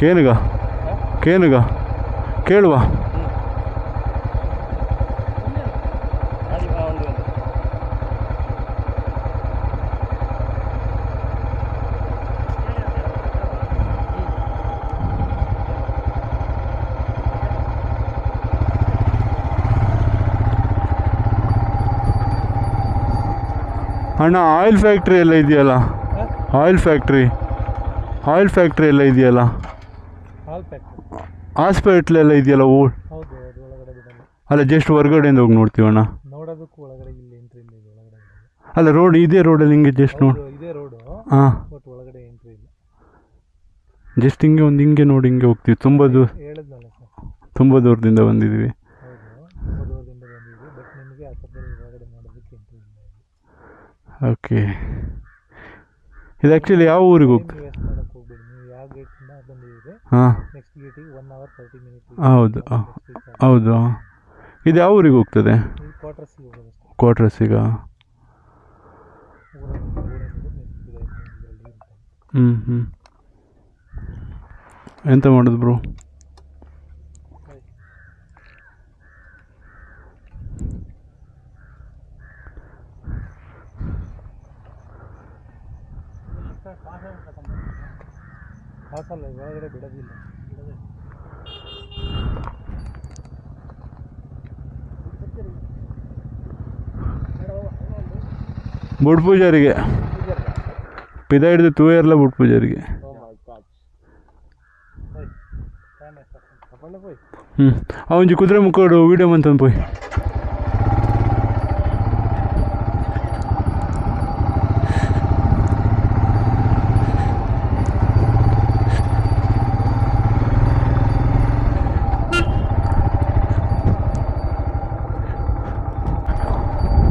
ಕೇನುಗ ಕೇನುಗ ಕೇಳುವ. ಅಣ್ಣ oil factory ಎಲ್ಲ ಇದೆಯಲ್ಲ? ಆಯಿಲ್ ಫ್ಯಾಕ್ಟ್ರಿ ಆಯಿಲ್ ಫ್ಯಾಕ್ಟ್ರಿ ಎಲ್ಲ ಇದೆಯಲ್ಲ? ಹಾಲ್ ಫ್ಯಾಕ್ಟ್ರಿ ಹಾಸ್ಪಿಟ್ಲ್. ಎಲ್ಲ ಇದೆಯಲ್ಲ ಓ? ಹೌದು ಅದು ಒಳಗಡೆ ಬಿಡಲ್ಲ ಅಲ್ಲ ಜಸ್ಟ್ ಹೊರಗಡೆಯಿಂದ ಹೋಗಿ ನೋಡ್ತೀವಣ್ಣ ನೋಡೋದಕ್ಕೂ ಒಳಗಡೆ ಇಲ್ಲಿ ಎಂಟ್ರಿ ಇಲ್ಲ ಇದು ಒಳಗಡೆ. ಅಲ್ಲ ರೋಡ್ ಇದೇ ರೋಡಲ್ಲಿ ಹಿಂಗೆ ಜಸ್ಟ್ ನೋಡಿ ಹೌದು, ಇದೇ ರೋಡು ಹಾಂ. ಬಟ್ ಒಳಗಡೆ ಎಂಟ್ರಿ ಇಲ್ಲ. ಜಸ್ಟ್ ಹಿಂಗೆ ಒಂದು ಹಿಂಗೆ ನೋಡಿ ಹಿಂಗೆ ಹೋಗ್ತೀವಿ. ತುಂಬ ದೂರ ಹೇಳಿದ್ನಲ್ಲ ಸರ್ ತುಂಬ ದೂರದಿಂದ ಬಂದಿದ್ದೀವಿ. ಹೌದು ಬಂದಿದ್ವಿ ಬಟ್ ನಿಮಗೆ ಆ ಥರದಲ್ಲಿ ಒಳಗಡೆ ನೋಡೋದಕ್ಕೆ ಎಂಟ್ರಿ ಇಲ್ಲ ಇಲ್ಲಿ. ಓಕೆ ಇದು ಆ್ಯಕ್ಚುಲಿ ಯಾವ ಊರಿಗೆ ಹೋಗ್ತೀವಿ ಟೈಮ್ ವೇಸ್ಟ್ ಮಾಡೋಕ್ಕೆ ಹೋಗ್ಬೇಡಿ. ನೀವು ಯಾವ ಗೇಟಿಂದ ಬಂದಿದ್ದೀರಿ? ಹಾಂ. ಹೌದು ಹೌದು ಇದು ಯಾವ ಊರಿಗೆ ಹೋಗ್ತದೆ? ಕ್ವಾರ್ಟರ್ಸ್ಗೆ ಹ್ಞೂ ಹ್ಞೂ ಎಂತ ಮಾಡೋದು ಬ್ರೋ ಕಾಸಲ್ಲ ಒಳಗಡೆ ಬಿಡೋದಿಲ್ಲ. ಬುಡ್ ಪೂಜಾರಿಗೆ. ಪಿದ ಹಿಡಿದು ತೂ ಇರಲ್ಲ ಬುಡ್ ಪೂಜಾರಿಗೆ. ಹ್ಞೂ ಅವನ್ ಕುದುರೆ ಮುಕ್ಕೋಡು ವೀಡಿಯೋ ಮಂತಂದು ಪೋಯ್.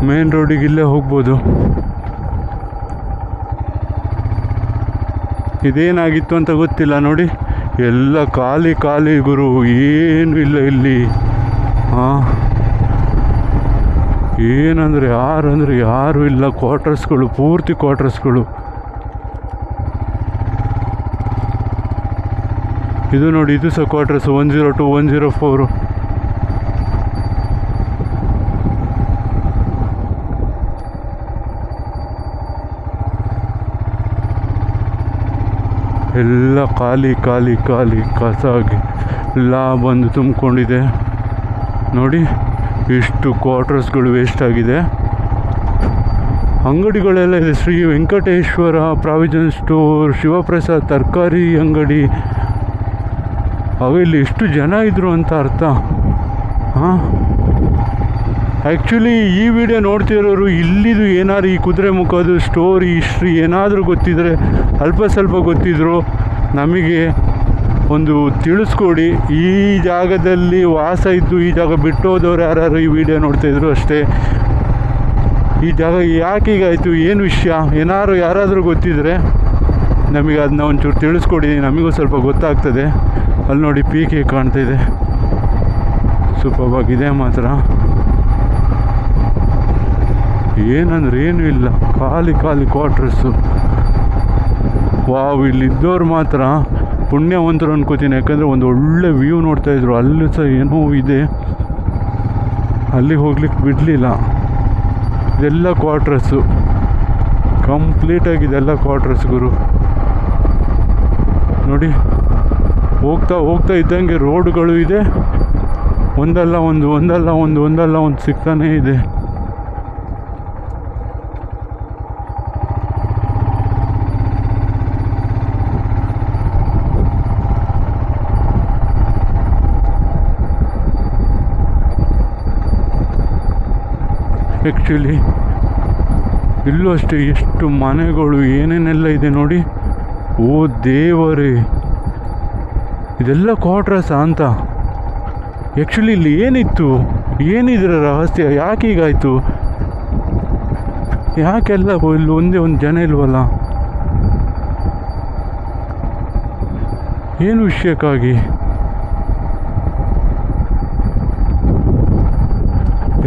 ಮೇನ್ ರೋಡಿಗೆ ಇಲ್ಲೇ ಹೋಗ್ಬೋದು. ಇದೇನಾಗಿತ್ತು ಅಂತ ಗೊತ್ತಿಲ್ಲ ನೋಡಿ. ಎಲ್ಲ ಖಾಲಿ ಖಾಲಿ ಗುರು, ಏನು ಇಲ್ಲ ಇಲ್ಲಿ. ಹಾಂ ಏನಂದರೆ ಯಾರು ಅಂದರೆ ಯಾರೂ ಇಲ್ಲ. ಕ್ವಾರ್ಟರ್ಸ್ಗಳು, ಪೂರ್ತಿ ಕ್ವಾರ್ಟರ್ಸ್ಗಳು. ಇದು ನೋಡಿ, ಇದು ಸಹ quarters one zero two one zero four ಎಲ್ಲ ಖಾಲಿ ಖಾಲಿ ಖಾಲಿ ಕಸಾಗಿ ಎಲ್ಲ ಬಂದು ತುಂಬಿಕೊಂಡಿದೆ. ನೋಡಿ, ಇಷ್ಟು ಕ್ವಾರ್ಟರ್ಸ್ಗಳು ವೇಸ್ಟ್ ಆಗಿದೆ. ಅಂಗಡಿಗಳೆಲ್ಲ ಇದೆ. ಶ್ರೀ ವೆಂಕಟೇಶ್ವರ ಪ್ರಾವಿಜನ್ ಸ್ಟೋರ್, ಶಿವಪ್ರಸಾದ್ ತರಕಾರಿ ಅಂಗಡಿ. ಅವೆಲ್ಲಿ ಎಷ್ಟು ಜನ ಇದ್ದರು ಅಂತ ಅರ್ಥ? ಹಾಂ? ಆ್ಯಕ್ಚುಲಿ ಈ ವಿಡಿಯೋ ನೋಡ್ತಿರೋರು ಇಲ್ಲಿದು ಏನಾದ್ರು ಈ ಕುದುರೆ ಮುಖದ್ದು ಸ್ಟೋರಿ ಹಿಸ್ಟ್ರಿ ಏನಾದರೂ ಗೊತ್ತಿದ್ದರೆ ಅಲ್ಪ ಸ್ವಲ್ಪ ಗೊತ್ತಿದ್ರು, ನಮಗೆ ಒಂದು ತಿಳಿಸ್ಕೊಡಿ. ಈ ಜಾಗದಲ್ಲಿ ವಾಸ ಇದ್ದು ಈ ಜಾಗ ಬಿಟ್ಟೋದವ್ರು ಯಾರು ಈ ವಿಡಿಯೋ ನೋಡ್ತಾಯಿದ್ರು ಅಷ್ಟೇ. ಈ ಜಾಗ ಯಾಕೆ ಹೀಗಾಯಿತು ಏನು ವಿಷಯ, ಏನಾದ್ರು ಯಾರಾದರೂ ಗೊತ್ತಿದ್ರೆ ನಮಗೆ ಅದನ್ನ ಒಂಚೂರು ತಿಳಿಸ್ಕೊಡಿ, ನಮಗೂ ಸ್ವಲ್ಪ ಗೊತ್ತಾಗ್ತದೆ. ಅಲ್ಲಿ ನೋಡಿ ಪೀಕೆ ಕಾಣ್ತಾಯಿದೆ ಸೂಪರ್ವಾಗಿದೆ ಮಾತ್ರ. ಏನಂದ್ರೆ ಏನೂ ಇಲ್ಲ. ಖಾಲಿ ಖಾಲಿ ಕ್ವಾರ್ಟರ್ಸು ವಾವ್, ಇಲ್ಲಿದ್ದವ್ರು ಮಾತ್ರ ಪುಣ್ಯವಂತರು ಅನ್ಕೋತೀನಿ. ಯಾಕಂದರೆ ಒಂದು ಒಳ್ಳೆ ವ್ಯೂ ನೋಡ್ತಾ ಇದ್ರು. ಅಲ್ಲೂ ಸಹ ಏನೋ ಇದೆ. ಅಲ್ಲಿ ಹೋಗ್ಲಿಕ್ಕೆ ಬಿಡಲಿಲ್ಲ. ಇದೆಲ್ಲ ಕ್ವಾರ್ಟರ್ಸು ಕಂಪ್ಲೀಟಾಗಿ ಇದೆಲ್ಲ ಕ್ವಾರ್ಟರ್ಸ್ ಗುರು. ನೋಡಿ, ಹೋಗ್ತಾ ಹೋಗ್ತಾ ಇದ್ದಂಗೆ ರೋಡ್ಗಳು ಇದೆ. ಒಂದಲ್ಲ ಒಂದು ಒಂದಲ್ಲ ಒಂದು ಒಂದಲ್ಲ ಒಂದು ಸಿಗ್ತಾನೇ ಇದೆ. ಆ್ಯಕ್ಚುಲಿ ಇಲ್ಲೂ ಅಷ್ಟೇ, ಎಷ್ಟು ಮನೆಗಳು, ಏನೇನೆಲ್ಲ ಇದೆ ನೋಡಿ. ಓ ದೇವರೇ, ಇದೆಲ್ಲ ಕ್ವಾಟ್ರಸ್ ಅಂತ. ಆ್ಯಕ್ಚುಲಿ ಇಲ್ಲಿ ಏನಿತ್ತು? ಏನಿದ್ರ ರಹಸ್ಯ? ಯಾಕೆ ಹೀಗಾಯಿತು? ಯಾಕೆಲ್ಲ ಇಲ್ಲಿ ಒಂದೇ ಒಂದು ಜನ ಇಲ್ವಲ್ಲ? ಏನು ವಿಷಯಕ್ಕಾಗಿ?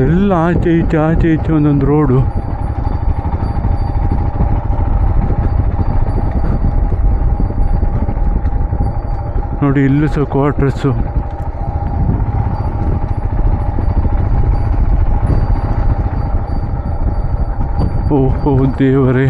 ಎಲ್ಲ ಆಚೆ ಈಚೆ ಆಚೆ ಈಚೆ ಒಂದೊಂದು ರೋಡು ನೋಡಿ ಇಲ್ಲೂ ಸಹ ಕ್ವಾರ್ಟರ್ಸು ಓಹೋ ದೇವರೇ.